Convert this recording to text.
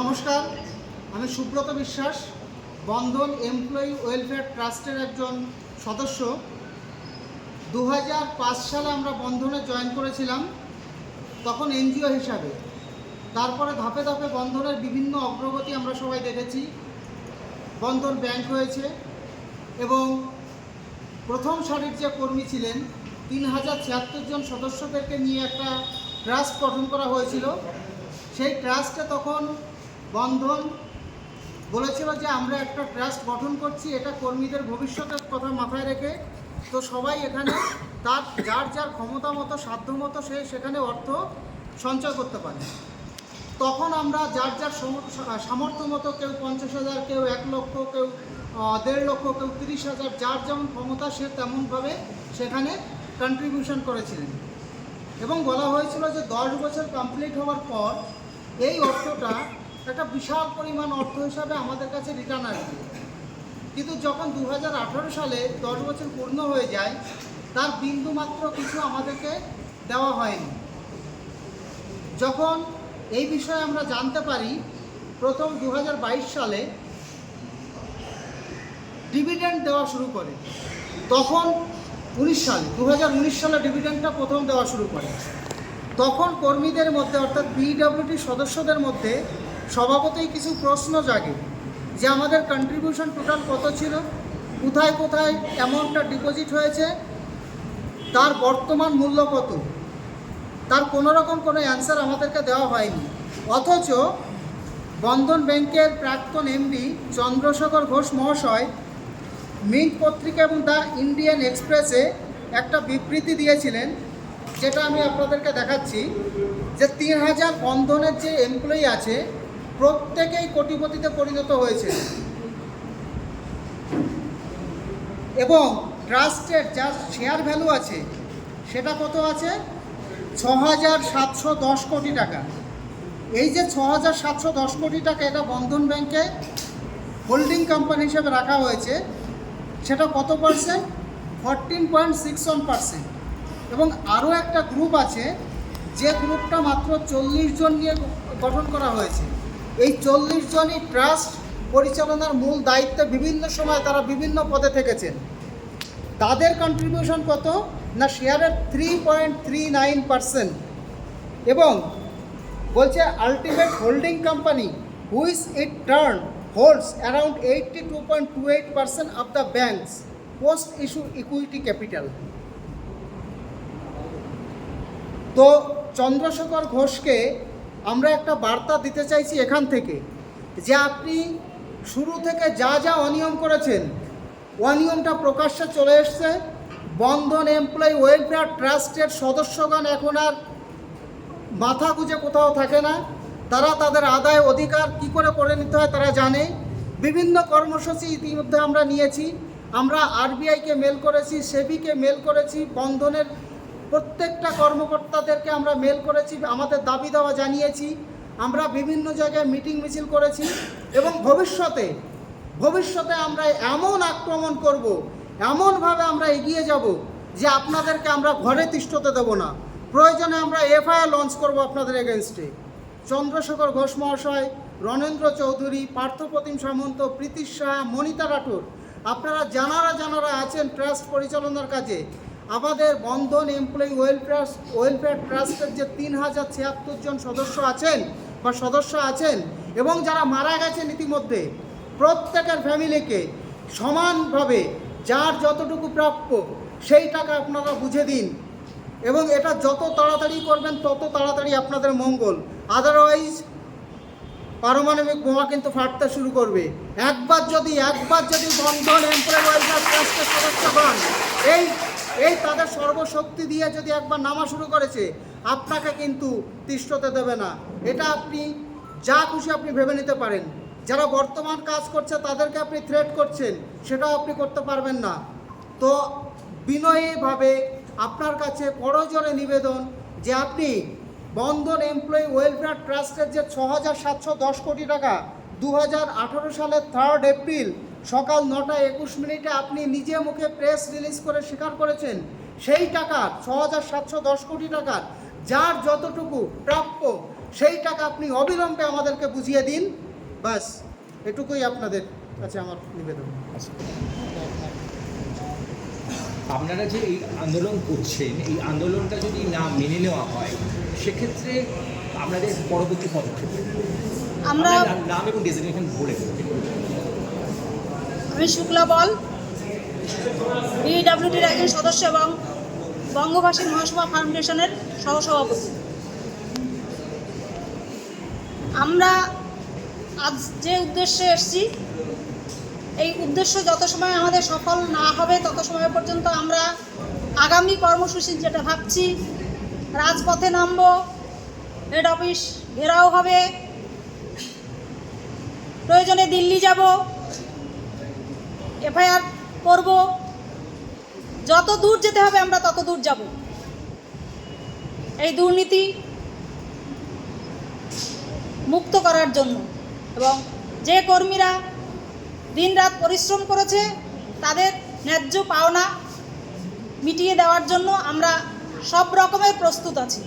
নমস্কার, আমি সুব্রত বিশ্বাস, বন্ধন এমপ্লয়ি ওয়েলফেয়ার ট্রাস্টের একজন সদস্য। দু হাজার পাঁচ সালে আমরা বন্ধনে জয়েন করেছিলাম, তখন এনজিও হিসাবে। তারপরে ধাপে ধাপে বন্ধনের বিভিন্ন অগ্রগতি আমরা সবাই দেখেছি। বন্ধন ব্যাংক হয়েছে এবং প্রথম সারির যে কর্মী ছিলেন, তিন হাজার ছিয়াত্তর জন সদস্যদেরকে নিয়ে একটা ট্রাস্ট গঠন করা হয়েছিল। সেই ট্রাস্টে তখন বন্ধন বলেছিল যে আমরা একটা ট্রাস্ট গঠন করছি, এটা কর্মীদের ভবিষ্যতের কথা মাথায় রেখে। তো সবাই এখানে তার, যার যার ক্ষমতা মতো, সাধ্য মতো সে সেখানে অর্থ সঞ্চয় করতে পারে। তখন আমরা যার যার সামর্থ্য মতো কেউ পঞ্চাশ হাজার, কেউ এক লক্ষ, কেউ দেড় লক্ষ, কেউ তিরিশ হাজার, যার যেমন ক্ষমতা সে তেমনভাবে সেখানে কন্ট্রিবিউশন করেছিলেন। এবং বলা হয়েছিল যে দশ বছর কমপ্লিট হওয়ার পর এই অর্থটা একটা বিশাল পরিমাণ অর্থ হিসাবে আমাদের কাছে রিটার্ন আসবে। কিন্তু যখন দু হাজার আঠারো সালে দশ বছর পূর্ণ হয়ে যায়, তার বিন্দুমাত্র কিছু আমাদেরকে দেওয়া হয়নি। যখন এই বিষয়ে আমরা জানতে পারি, প্রথম দু হাজার বাইশ সালে ডিভিডেন্ড দেওয়া শুরু করে। তখন উনিশ সালে দু হাজার উনিশ সালে ডিভিডেন্ডটা প্রথম দেওয়া শুরু করে। তখন কর্মীদের মধ্যে, অর্থাৎ বিডব্লিউটি সদস্যদের মধ্যে স্বভাবতই কিছু প্রশ্ন জাগে যে আমাদের কন্ট্রিবিউশন টোটাল কত ছিল? কোথায় কোথায় অ্যামাউন্টটা ডিপোজিট হয়েছে? তার বর্তমান মূল্য কত? তার কোনো রকম কোনো অ্যান্সার আমাদেরকে দেওয়া হয়নি। অথচ বন্ধন ব্যাংকের প্রাক্তন এমডি চন্দ্রশেখর ঘোষ মহাশয় মিন্ট পত্রিকা এবং দ্য ইন্ডিয়ান এক্সপ্রেসে একটা বিবৃতি দিয়েছিলেন যেটা আমি আপনাদেরকে দেখাচ্ছি, যে তিন হাজার বন্ধনের যে এমপ্লয়ি আছে, প্রত্যেকেই কোটিপতিতে পরিণত হয়েছে। এবং ট্রাস্টের যা শেয়ার ভ্যালু আছে, সেটা কত আছে? ছ হাজার সাতশো দশ কোটি টাকা। এই যে ছ হাজার সাতশো দশ কোটি টাকা এটা বন্ধন ব্যাংকে হোল্ডিং কোম্পানি হিসেবে রাখা হয়েছে, সেটা কত percent fourteen point six one percent এবং আরও একটা গ্রুপ আছে, যে গ্রুপটা মাত্র চল্লিশ জন নিয়ে গঠন করা হয়েছে। এই চল্লিশ জনই ট্রাস্ট পরিচালনার মূল দায়িত্বে বিভিন্ন সময় তারা বিভিন্ন পদে থেকেছেন। তাদের কন্ট্রিবিউশন কত? না শেয়ারের three point three nine percent এবং বলছে ultimate holding company which it turn holds around eighty two point two eight percent of the bank's post issue equity capital তো চন্দ্রশেখর ঘোষকে আমরা একটা বার্তা দিতে চাইছি এখান থেকে যে আপনি শুরু থেকে যা যা অনিয়ম করেছেন, অনিয়মটা প্রকাশ্যে চলে এসছে। বন্ধন এমপ্লয়ি ওয়েলফেয়ার ট্রাস্টের সদস্যগণ এখন আর মাথা গুঁজে কোথাও থাকে না। তারা তাদের আদায় অধিকার কি করে করে নিতে হয় তারা জানে। বিভিন্ন কর্মসূচি ইতিমধ্যে আমরা নিয়েছি। আমরা আরবিআইকে মেল করেছি, সেবিকে মেল করেছি, বন্ধনের প্রত্যেকটা কর্মকর্তাদেরকে আমরা মেল করেছি, আমাদের দাবি দেওয়া জানিয়েছি, আমরা বিভিন্ন জায়গায় মিটিং মিছিল করেছি এবং ভবিষ্যতে ভবিষ্যতে আমরা এমন আক্রমণ করব, এমনভাবে আমরা এগিয়ে যাব যে আপনাদেরকে আমরা ঘরে তিষ্ঠতে দেবো না। প্রয়োজনে আমরা এফআইআর লঞ্চ করব আপনাদের এগেনস্টে চন্দ্রশেখর ঘোষ মহাশয়, রণেন্দ্র চৌধুরী পার্থপ্রতিম সামন্ত প্রীতি শাহ মনিতা রাঠোর, আপনারা জানারা জানারা আছেন ট্রাস্ট পরিচালনার কাজে। আমাদের বন্ধন এমপ্লয়ি ওয়েলফেয়ার ওয়েলফেয়ার ট্রাস্টের যে তিন হাজার ছিয়াত্তর জন সদস্য আছেন বা সদস্য আছেন এবং যারা মারা গেছেন ইতিমধ্যে, প্রত্যেকের ফ্যামিলিকে সমানভাবে যার যতটুকু প্রাপ্য সেই টাকা আপনারা বুঝে দিন এবং এটা যত তাড়াতাড়ি করবেন, তত তাড়াতাড়ি আপনাদের মঙ্গল। আদারওয়াইজ পারমাণবিক বোমা কিন্তু ফাটতে শুরু করবে। একবার যদি একবার যদি বন্ধন এমপ্লয় ওয়েলফেয়ার ট্রাস্টের সদস্য হন, এই এই তাদের সর্বশক্তি দিয়ে যদি একবার নামা শুরু করেছে, আপনাকে কিন্তু তিষ্ঠতে দেবে না। এটা আপনি যা খুশি আপনি ভেবে নিতে পারেন। যারা বর্তমান কাজ করছে, তাদেরকে আপনি থ্রেট করছেন, সেটাও আপনি করতে পারবেন না। তো বিনয়ীভাবে আপনার কাছে পরজনে নিবেদন যে আপনি বন্ধন এমপ্লয়ি ওয়েলফেয়ার ট্রাস্টের যে ছ হাজার সাতশো দশ কোটি টাকা, দু হাজার আঠেরো সালের থার্ড এপ্রিল সকাল নটা একুশ মিনিটে আপনি নিজে মুখে প্রেস রিলিজ করে স্বীকার করেছেন সেই টাকার ছ হাজার সাতশো দশ কোটি টাকার যার যতটুকু প্রাপ্য সেই টাকা আপনি অবিলম্বে আমাদেরকে বুঝিয়ে দিন। বাস এটুকুই আপনাদের কাছে আমার নিবেদন। আপনারা যে এই আন্দোলন করছেন এই আন্দোলনটা যদি না মেনে নেওয়া হয় সেক্ষেত্রে আপনাদের পরবর্তী পদক্ষেপ আমরা আপনার নাম- নাম এবং ডেজিগনেশন বলে দেবেন। আমি শুক্লা বল। বিডাব্লিউডির একজন সদস্য এবং বঙ্গভাষী মহাসভা ফাউন্ডেশনের সহসভাপতি। আমরা আজ যে উদ্দেশ্যে এসেছি, এই উদ্দেশ্য যত সময় আমাদের সফল না হবে, তত সময় পর্যন্ত আমরা আগামী কর্মসূচি যেটা ভাবছি, রাজপথে নামব হেড অফিস ঘেরাও হবে, প্রয়োজনে দিল্লি যাব এফআইআর করব। যত দূর যেতে হবে আমরা তত দূর যাব। এই দুর্নীতি মুক্ত করার জন্য এবং যে কর্মীরা দিনরাত পরিশ্রম করেছে, তাদের ন্যায্য পাওনা মিটিয়ে দেওয়ার জন্য আমরা সব রকমের প্রস্তুত আছি।